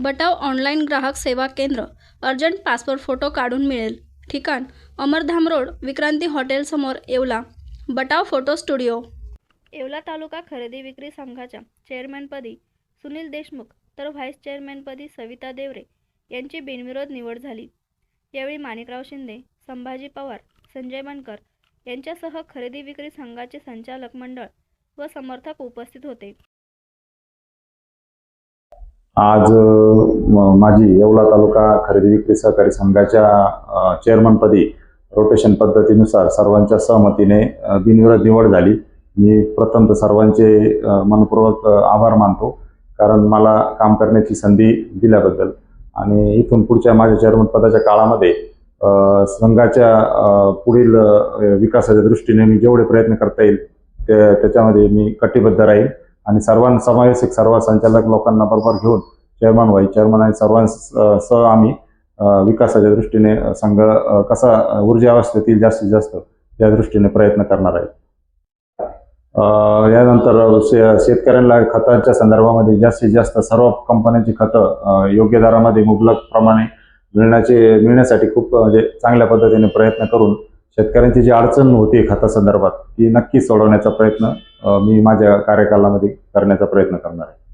बटाव online ग्राहक सेवा केंद्र अर्जंट पासपोर्ट फोटो काढून मिळेल. ठिकाण अमरधाम रोड विक्रांती हॉटेलसमोर Yeola. Batav photo studio. Yeola तालुका खरेदी विक्री संघाच्या चेअरमॅनपदी सुनील देशमुख तर व्हाईस चेअरमॅनपदी सविता देवरे यांची बिनविरोध निवड झाली. यावेळी माणिकराव शिंदे संभाजी पवार संजय बनकर यांच्यासह खरेदी विक्री संघाचे संचालक मंडळ व समर्थक उपस्थित होते. आज म- माझी येवला तालुका खरेदी विक्री सहकारी संघाच्या चेअरमनपदी रोटेशन पद्धतीनुसार सर्वांच्या सहमतीने बिनविरोध निवड झाली. मी प्रथम तर सर्वांचे मनपूर्वक आभार मानतो. कारण मला काम करण्याची संधी दिल्याबद्दल. आणि इथून पुढच्या माझ्या चेअरमन पदाच्या काळामध्ये संघाच्या पुढील विकासाच्या दृष्टीने मी जेवढे प्रयत्न करता येईल ते त्याच्यामध्ये मी कटिबद्ध राहील. आणि सर्वांना समावेशक सर्व संचालक लोकांना बरोबर घेऊन चेअरमन व्हाईस चेअरमन आणि सर्वांसह आम्ही विकासाच्या दृष्टीने संघ कसा ऊर्जा अवस्थेतील जास्तीत जास्त या दृष्टीने प्रयत्न करणार आहे यानंतर शे शेतकऱ्यांना खतांच्या संदर्भामध्ये जास्तीत जास्त सर्व कंपन्यांची खतं योग्य दरामध्ये मुबलक प्रमाणे मिळण्याचे मिळण्यासाठी खूप म्हणजे चांगल्या पद्धतीने प्रयत्न करून शेतकऱ्यांची जी अडचण होती खतासंदर्भात ती नक्कीच सोडवण्याचा प्रयत्न मी माझ्या कार्यकालामध्ये करण्याचा प्रयत्न करणार आहे.